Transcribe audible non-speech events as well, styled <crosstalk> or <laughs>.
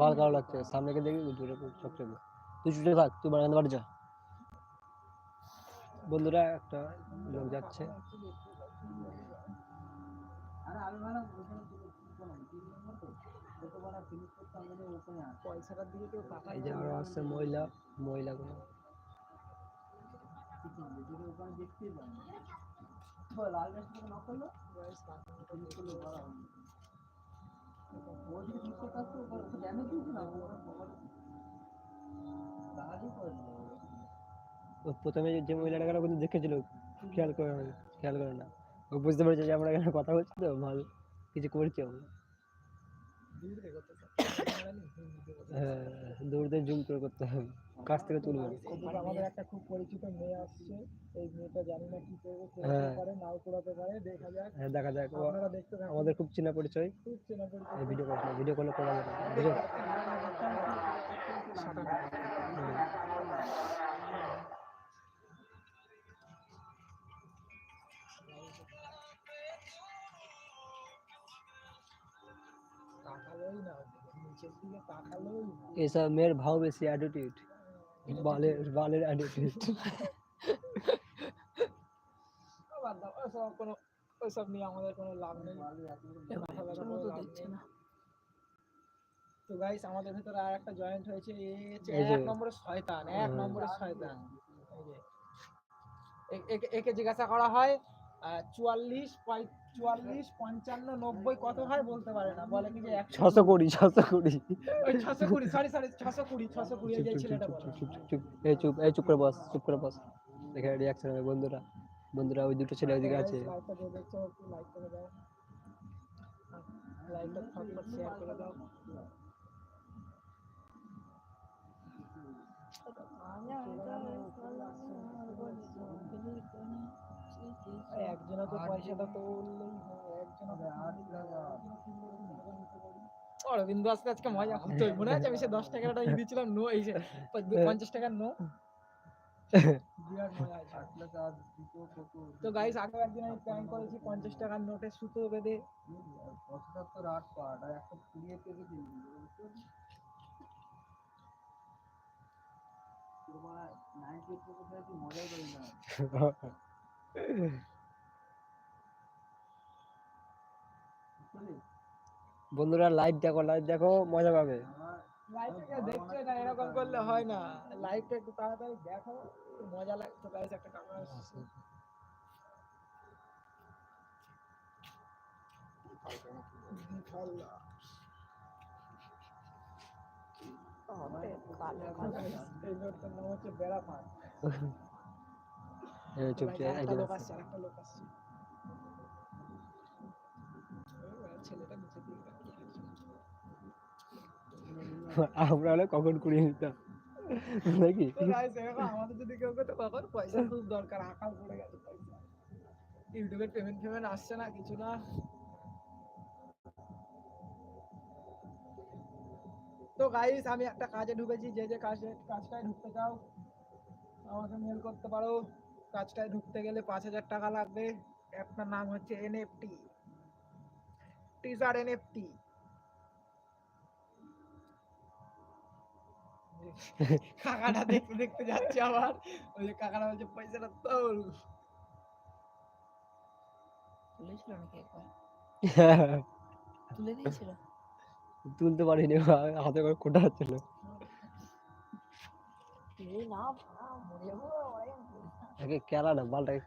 বাল কালো লাগছে, সামনে গিয়ে দেখবি দূরে চকচকে। তুই ছুটে থাক, তুই বারান্দা বাড়ি যা। বন্ধুরা, একটা লোক যাচ্ছে। এই যে আরও আসছে মহিলা মহিলাগুলো ও প্রথমে যে মহিলাটা গেল কিন্তু দেখেছিল খেয়াল করে খেয়াল করে না। ও বুঝতে পেরেছে যে আমরা এখানে কথা বলছি তো ভালো কিছু করছি আমরা। হ্যাঁ দৌড়তে জুম করে করতে হবে। কাছ থেকে তুলবে। না। আমাদের একটা খুব পরিচিত মেয়ে আসছে। এই মেয়েটা জানি না কি করবে হ্যাঁ। করাতে পারে নাও করাতে পারে দেখা যাক। হ্যাঁ দেখা যাক। আপনারা দেখতে থাকুন। আমাদের খুব চেনা পরিচয়। খুব চেনা পরিচিত এই ভিডিও কল ভিডিও কলে করা যাবে। না নিচের দিকে তাকালোই না। এসব মেয়ের ভাও বেশি অ্যাটিটিউড বালের বালের অ্যাটিটিউড ও বাদ দাও, ওসব কোনো ওসব নিয়ে আমাদের কোনো লাভ নেই। তো গাইস আমাদের ভেতরে আর একটা জয়েন্ট হয়েছে। এক নম্বরের শয়তান এক হুম। নম্বরের শয়তান একে- একে জিজ্ঞাসা করা হয় চুয়াল্লিশ চুয়াল্লিশ পঞ্চান্ন নব্বই কত হয় বলতে পারে না বলে কি যে ছশো কুড়ি ছশো কুড়ি ওই ছশো কুড়ি সরি সরি ছশো কুড়ি ছশো কুড়ি এই ছেলেটা চুপ বলে চুপ চুপ চুপ এই চুপ এই চুপ করে বস চুপ করে বস দেখে রিয়াকশন হবে বন্ধুরা বন্ধুরা ওই দুটো ছেলে ওইদিকে আছে লাইকটা করে করে একজনে তো পয়সাটা তো উঠলেই হয় একজনে তো অরবিন্দ আজকে আজকে মজা। হতোই মনে আছে আমি সে দশ টাকাটা ই দিয়েছিলাম নো এই যে পঞ্চাশ টাকার নো তো গাইস আগের একদিন আমি প্ল্যান করেছি পঞ্চাশ টাকার নোটে সুতো বেঁধে। <laughs> বন্ধুরা লাইভ দেখো লাইভ দেখো মজা পাবে। লাইভটা দেখছে না এরকম করলে হয় না। লাইভটা একটু তাড়াতাড়ি দেখো মজা লাগে তো গাইস একটা আসছে এই নোটটার নাম হচ্ছে বেড়া পান। <laughs> আমরা হলে কখন কুড়িয়ে নিতাম? নাকি? আমাদের যদি কেউ করতো তখন পয়সা খুব দরকার আকাল পড়ে গেছে পয়সা। ইউটিউবের পেমেন্ট পেমেন্ট আসছে না কিছু না। তো গাইস আমি একটা কাজে ঢুকেছি যে যে কাজে কাজটায় ঢুকতে চাও আমাকে মেল করতে পারো। কাজটায় ঢুকতে গেলে পাঁচ হাজার টাকা লাগবে। অ্যাপটার নাম হচ্ছে এনএফটি টিজার এনএফটি কাকাটা দেখতে দেখতে যাচ্ছে আবার। ওই যে কাকাটা বলছে পয়সাটা তোল তুলেছিল নাকি একবার? তুলে দিয়েছিল? তুলতে পারিনি হাতে করে কোটা হচ্ছিল। এই না ভাড়া মরে যাব ওরাই আমি বলি না। আগে কেলা না বালটাকে